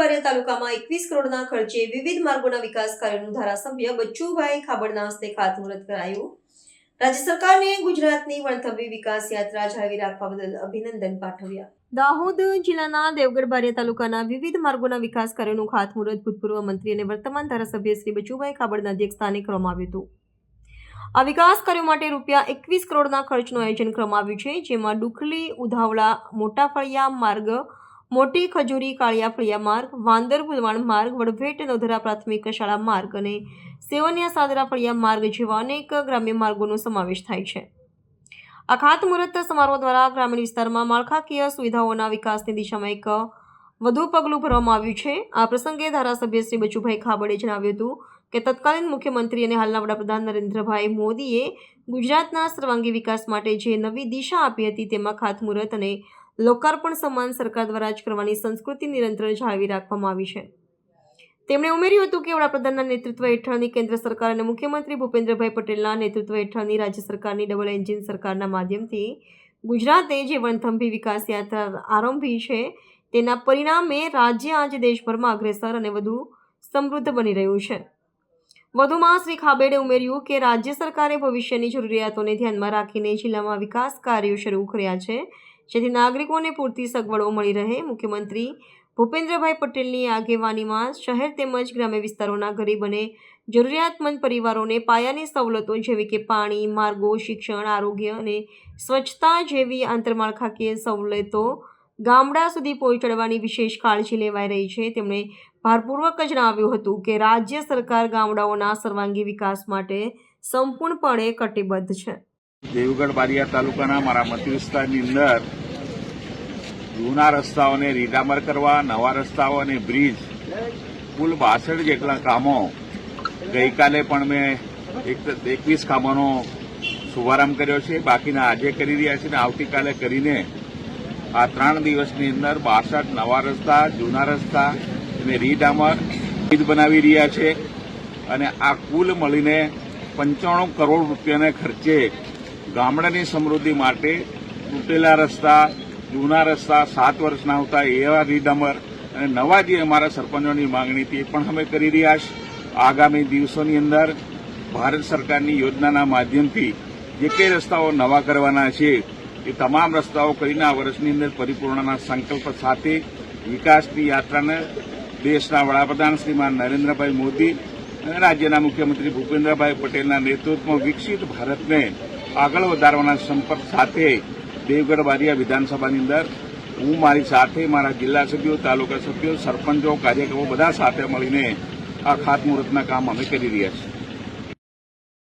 બારિયા તાલુકામાં એકવીસ કરોડના ખર્ચે વિવિધ માર્ગોના વિકાસ કાર્યનું ધારાસભ્ય બચ્ચુભાઈ ખાબડના હસ્તે ખાતમુહૂર્ત કરાયું. રાજ્ય સરકારને ગુજરાતની વણથંભી વિકાસ યાત્રા જાળવી રાખવા બદલ અભિનંદન પાઠવ્યા. દાહોદ જિલ્લાના દેવગઢ બારિયા તાલુકાના વિવિધ માર્ગોના વિકાસ કાર્યોનું ખાતમુહૂર્ત ભૂતપૂર્વ મંત્રી અને વર્તમાન ધારાસભ્ય શ્રી બચુભાઈ ખાબડના અધ્યક્ષસ્થાને કરવામાં આવ્યું હતું. આ વિકાસ કાર્યો માટે રૂપિયા એકવીસ કરોડના ખર્ચનું આયોજન કરવામાં આવ્યું છે, જેમાં ડુખલી, ઉધાવળા મોટા ફળિયા માર્ગ મોટી ખજૂરી, કાળિયા ફળિયા માર્ગ, વાંદર ભુલવાણ માર્ગ, વડભેટ નોધરા પ્રાથમિક શાળા માર્ગ અને સેવનિયા સાદરા ફળિયા માર્ગ જેવા અનેક ગ્રામ્ય માર્ગોનો સમાવેશ થાય છે. આ ખાતમુહૂર્ત સમારોહ દ્વારા ગ્રામીણ વિસ્તારમાં માળખાકીય સુવિધાઓના વિકાસની દિશામાં એક વધુ પગલું ભરવામાં આવ્યું છે. આ પ્રસંગે ધારાસભ્ય શ્રી બચુભાઈ ખાબડે જણાવ્યું હતું કે તત્કાલીન મુખ્યમંત્રી અને હાલના વડાપ્રધાન નરેન્દ્રભાઈ મોદીએ ગુજરાતના સર્વાંગી વિકાસ માટે જે નવી દિશા આપી હતી તેમાં ખાતમુહૂર્ત અને લોકાર્પણ સમાન સરકાર દ્વારા જ કરવાની સંસ્કૃતિ નિરંતર જાળવી રાખવામાં આવી છે. તેમણે ઉમેર્યું હતું કે વડાપ્રધાનના નેતૃત્વ હેઠળની કેન્દ્ર સરકાર અને મુખ્યમંત્રી ભૂપેન્દ્રભાઈ પટેલના નેતૃત્વ હેઠળની રાજ્ય સરકારની ડબલ એન્જિન સરકારના માધ્યમથી ગુજરાતે જે વણથંભી વિકાસ યાત્રા આરંભી છે, તેના પરિણામે રાજ્ય આજે દેશભરમાં અગ્રેસર અને વધુ સમૃદ્ધ બની રહ્યું છે. વધુમાં શ્રી ખાબેડે ઉમેર્યું કે રાજ્ય સરકારે ભવિષ્યની જરૂરિયાતોને ધ્યાનમાં રાખીને જિલ્લામાં વિકાસ કાર્યો શરૂ કર્યા છે જેથી નાગરિકોને પૂરતી સગવડો મળી રહે. મુખ્યમંત્રી ભૂપેન્દ્રભાઈ પટેલની આગેવાનીમાં શહેર તેમજ ગ્રામ્ય વિસ્તારોના ગરીબ અને જરૂરિયાતમંદ પરિવારોને પાયાની સવલતો જેવી કે પાણી, માર્ગો, શિક્ષણ, આરોગ્ય અને સ્વચ્છતા જેવી આંતરમાળખાકીય સવલતો ગામડા સુધી પહોંચાડવાની વિશેષ કાળજી લેવાઈ રહી છે. તેમણે ભારપૂર્વક જણાવ્યું હતું કે રાજ્ય સરકાર ગામડાઓના સર્વાંગી વિકાસ માટે સંપૂર્ણપણે કટિબદ્ધ છે. દેવગઢ બારિયા તાલુકાના મારા મત વિસ્તારની અંદર જૂના રસ્તાઓને રીડામર કરવા, નવા રસ્તાઓ અને બ્રિજ કુલ બાસઠ જેટલા કામો ગઈકાલે પણ મેં એકવીસ કામોનો શુભારંભ કર્યો છે. બાકીના આજે કરી રહ્યા છે અને આવતીકાલે કરીને આ ત્રણ દિવસની અંદર બાસઠ નવા રસ્તા, જૂના રસ્તા અને રીડામર બ્રિજ બનાવી રહ્યા છે અને આ કુલ મળીને પંચાણું કરોડ રૂપિયાને ખર્ચે ગામડાની સમૃદ્ધિ માટે તૂટેલા રસ્તા જૂના રસ્તા, સાત વર્ષના હતા, એવા રીડમર અને નવા જે અમારા સરપંચોની માંગણી હતી એ પણ અમે કરી રહ્યા છીએ આગામી દિવસોની અંદર ભારત સરકારની યોજનાના માધ્યમથી જે કંઈ રસ્તાઓ નવા કરવાના છે, એ તમામ રસ્તાઓ કરીને આ વર્ષની અંદર પરિપૂર્ણના સંકલ્પ સાથે વિકાસની યાત્રાને દેશના વડાપ્રધાન શ્રીમાન નરેન્દ્રભાઈ મોદી અને રાજ્યના મુખ્યમંત્રી ભૂપેન્દ્રભાઈ પટેલના નેતૃત્વમાં વિકસિત ભારતને આગળ વધારવાના સંપર્ક સાથે દેવગઢ બારિયા વિધાનસભાની અંદર હું, મારી સાથે મારા જિલ્લા સભ્યો, તાલુકા સભ્યો, સરપંચો, કાર્યકરો બધા સાથે મળીને આ ખાતમુહૂર્તના કામ અમે કરી રહ્યા છીએ.